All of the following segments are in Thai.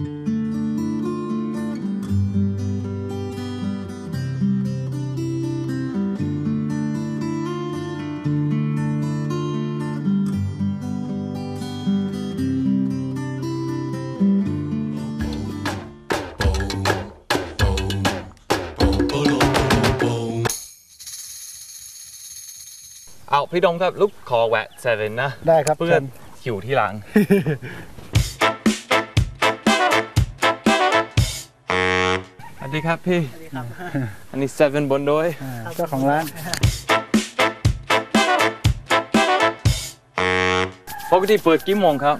เอาพี่ดงครับลูกขอแวะเซเว่นนะ ได้ครับเพื่อเชิญหิวที่หลัง วัสดีครับพี่ อันนี้เซเว่นบนด้วยอ่าเจ้าของร้าน ปกติเปิดกี่โมงครับ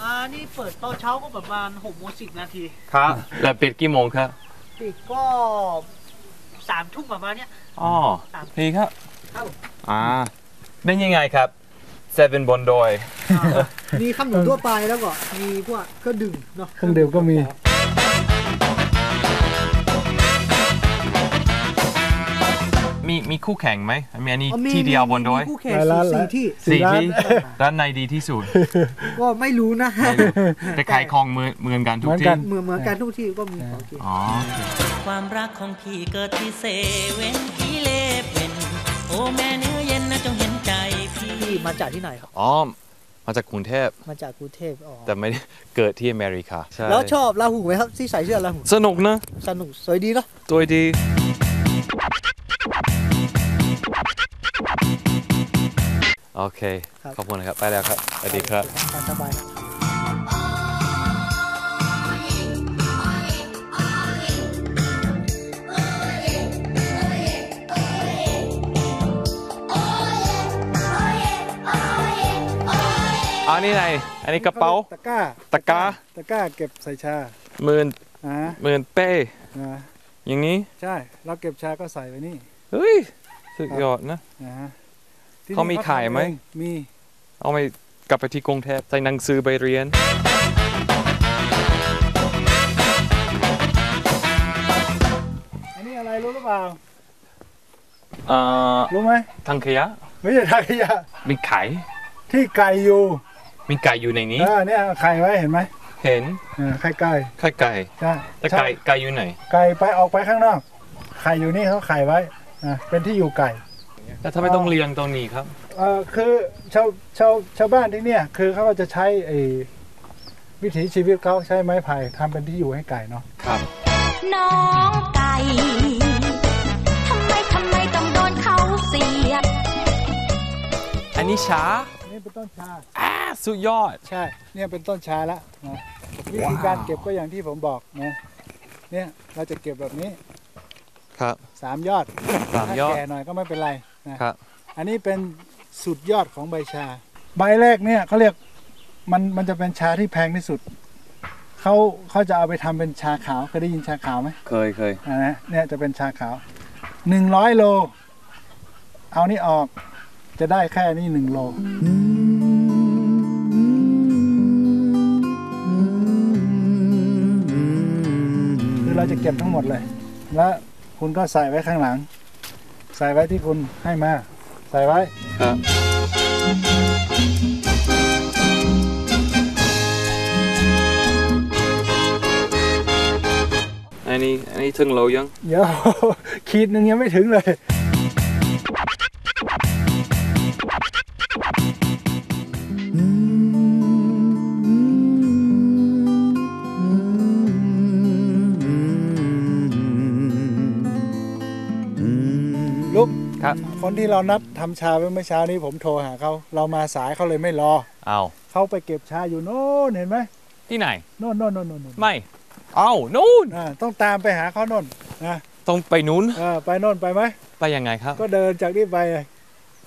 อ่านี่เปิดตอนเช้าก็ประมาณ6โมง10นาที ครับ แล้วปิดกี่โมงครับ ปิดก็สามทุ่มประมาณเนี้ยอ๋อครับพี่ครับครับ อ่า เป็นยังไงครับเซเว่นบนดอยอ่ามีขนมทั่วไปแล้วก็มีพวกเครื่องดื่มเนาะ เครื่องดื่มก็มี มีมีคู่แข่งไหมมีอันนี้อ๋อมีที่เดียวบนดอยมีคู่แข่งหลายร้านสี่หลายที่ สี่สี่ร้าน ที่ร้านในดีที่สุด ก็ไม่รู้นะแต่ขายของเหมือนเหมือนกันทุกเหมือนที่กันเหมือนเหมือนกันทุกที่ก็มีโอเคอ๋อ ความรักของพี่เกิดที่เซเว่นอีเลฟเว่นโอ้แม่เนื้อเย็นนะจงเห็นใจพี่ที่มาจากที่ไหนครับ อ๋อ มาจากกรุงเทพมาจากกรุงเทพอ๋อแต่ไม่ได้เกิดที่อเมริกาใช่แล้วชอบลาหูไหมครับที่ใส่เสื้อลาหูสนุกนะ สนุกสวยดีเนาะ ตัวดี โอเค ขอบคุณนะครับ ไปแล้วครับ สวัสดีครับสบายครับอันนี้ไหนอันนี้กระเป๋า ตะกร้า ตะกร้า ตะกร้าเก็บใส่ชาหมื่นอ่าหมื่นเป้อ่าอย่างนี้ ใช่ เราเก็บชาก็ใส่ไว้นี่ เฮ้ย สุดยอดนะ นะฮะที่เขามีนี่ขายไหม ทำเองมีเอาไปกลับไปที่กรุงเทพใส่หนังสือไปเรียน อันนี้อะไรรู้หรือเปล่า เอ่อรู้ไหมทังขยะไม่ใช่ทางขยะมีไข่ที่ไก่อยู่มีไก่อยู่ในนี้ เออเนี่ยเอาไข่ไว้เห็นไหมเห็นเออไข่ไก่ไข่ไก่ใช่แต่ไก่ไก่อยู่ไหน ไก่ไปออกไปข้างนอก ไข่อยู่นี่เขาไข่ไว้อะเป็นที่อยู่ไก่ แล้วทำไมต้องเลี้ยงตรงนี้ครับเอ่อคือชาวชาวชาวบ้านที่เนี่ย คือเขาก็จะใช้ไอ้วิถีชีวิตเขาใช้ไม้ไผ่ทำเป็นที่อยู่ให้ไก่เนาะครับ น้องไก่ทำไมทำไมต้องโดนเขาเสียบ อันนี้ช้าอันนี่เป็นต้นชา อ่าสุดยอด ใช่ เนี่ยเป็นต้นชาแล้วนะวิธีการเก็บก็อย่างที่ผมบอกนะเนี่ยเราจะเก็บแบบนี้ครับ สามยอดสามยอด ถ้แก่หน่อยก็ไม่เป็นไร นะครับ อันนี้เป็นสุดยอดของใบชา ใบแรกเนี่ยเขาเรียกมันมันจะเป็นชาที่แพงที่สุดเขาเขาจะเอาไปทำเป็นชาขาวเคยได้ยินชาขาวไหมเคยเคยอ่านะเนี่ยจะเป็นชาขาวหนึ่งร้อยโล เอานี่ออกจะได้แค่นี้หนึ่งโลคือเราจะเก็บทั้งหมดเลย แล้วคุณก็ใส่ไว้ข้างหลัง ใส่ไว้ที่คุณให้มา ใส่ไว้ครับอันนี้อันนี้ถึงโลยังเดี๋ยว ขีดหนึ่งยังไม่ถึงเลย ครับคนที่เรานัดทำชาไว้เมื่อเช้านี้ผมโทรหาเขาเรามาสายเขาเลยไม่รอเอาเขาไปเก็บชาอยู่โน่นเห็นไหมที่ไหนโน่นโน่นโน่นโน่นโน่นไม่เอานู่นอ่าต้องตามไปหาเขาโน่นนะต้องไปนู้นเออไปโน่นไปไหมไปยังไงครับ ก็เดินจากนี่ไป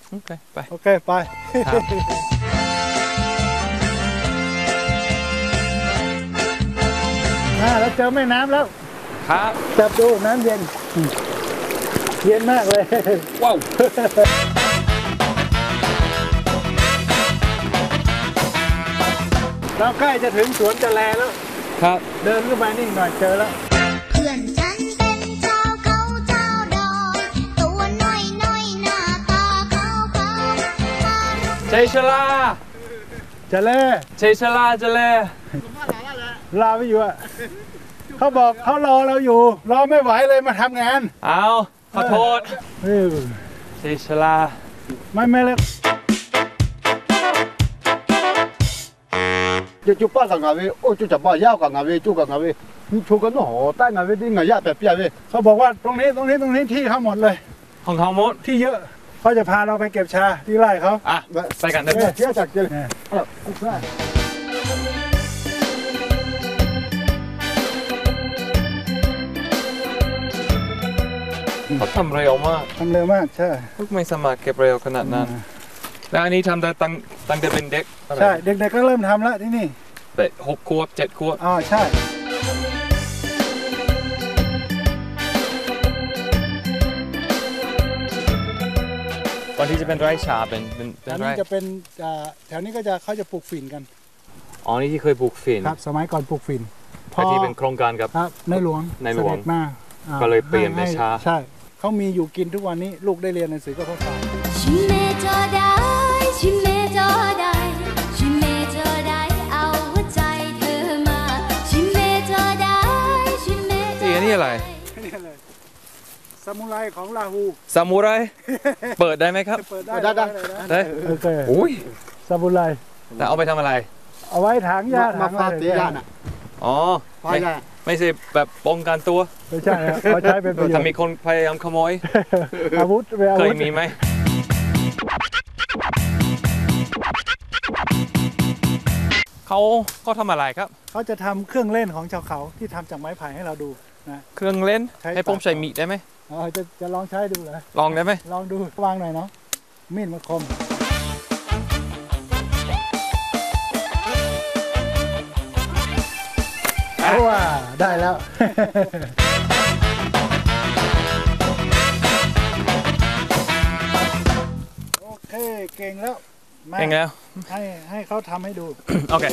โอเคไปโอเคไปครับอ่าเราเจอแม่น้ำแล้ว ครับจับดูน้ำเย็นอืม เย็นมากเลย ว้าวเราใกล้จะถึงสวนจะแลแล้ว ครับ เดินขึ้นไปนี่หน่อยเจอแล้ว เพื่อนฉันเป็นเจ้าเขาเจ้าดอยตัวน้อยน้อยหน้าตาขาวขาวเจชลาจะแลเจชลาจะแลลาไม่อยู่อะเขาบอกเขารอเราอยู่ รอไม่ไหวเลยมาทำงาน เอา ขอโทษ เออ เซชลา ไม่ไม่เลย 就就巴上外位，哦，就就把腰个外位，就个外位，你出个孬，带外位的我也别别位， เขาบอกว่าตรงนี้ตรงนี้ตรงนี้ที่เขาหมดเลย ของเขาหมด ที่เยอะเขาจะพาเราไปเก็บชาที่ไร่เขา อ่ะ ไปกันเถ 哎， อะ 接着接着，啊，不算。 เขาทำเร็วมากทำเร็วมากใช่พวกไม่สามารถเก็บเร็วขนาดนั้น แล้วอันนี้ทำแต่ตั้งตั้งแต่เป็นเด็กใช่เด็กๆก็เริ่มทำแล้วที่นี่เป็ดหกขวบเจ็ดขวบอ๋อใช่ก่อนที่จะเป็นไร่ชาเป็นเป็นแถเป็นวไร่นี้จะเป็นอ่าแถวนี้ก็จะเขาจะปลูกฝิ่นกันอ๋อนี่ที่เคยปลูกฝิ่นครับ สมัยก่อนปลูกฝิ่นแต่ที่เป็นโครงการกับครับในหลวงในหลวงเสด็จมาอ่าก็เลยเปลี่ยนเป็นให้ชาใช่ เขามีอยู่กินทุกวันนี้ ลูกได้เรียนหนังสือก็เพราะชาชิมเมจอได้ชิมเมจอได้ชิมเมจอได้เอาหัวใจเธอมาชิมเมจอได้ชิมเมจอนี่อันนี้อะไร นี่เลยสมุไรของลาหูซามูไร เปิดได้ไหมครับ เปิดได้ได้ได้เลยนะได้โอเคอุ้ยสมุไรแต่เอาไปทำอะไร เอาไว้ถางหญ้ามาถางฟาอะไรตียาน่ะอ๋อฟาไม่ยา ไม่ใช่แบบป้องกันตัว ไม่ใช่ครับเขาใช้เป็นประโยชถ้าน์มีคนพยายามขโมย อาวุธเป็นอาเควุยธมีไหม เขาก็ทำอะไรครับ เขาจะทำเครื่องเล่นของชาวเขาที่ทำจากไม้ไผ่ให้เราดูนะ เครื่องเล่น ใช้ ให้ผมใช้มีดได้ไหม อ๋อจะจะลองใช้ดูเหรอลองได้ไหมลองดูวางหน่อยเนาะมีดมาคม ได้แล้ว โอเค เก่งแล้วมาเองแล้ว ให้ให้เขาทำให้ดู โอเค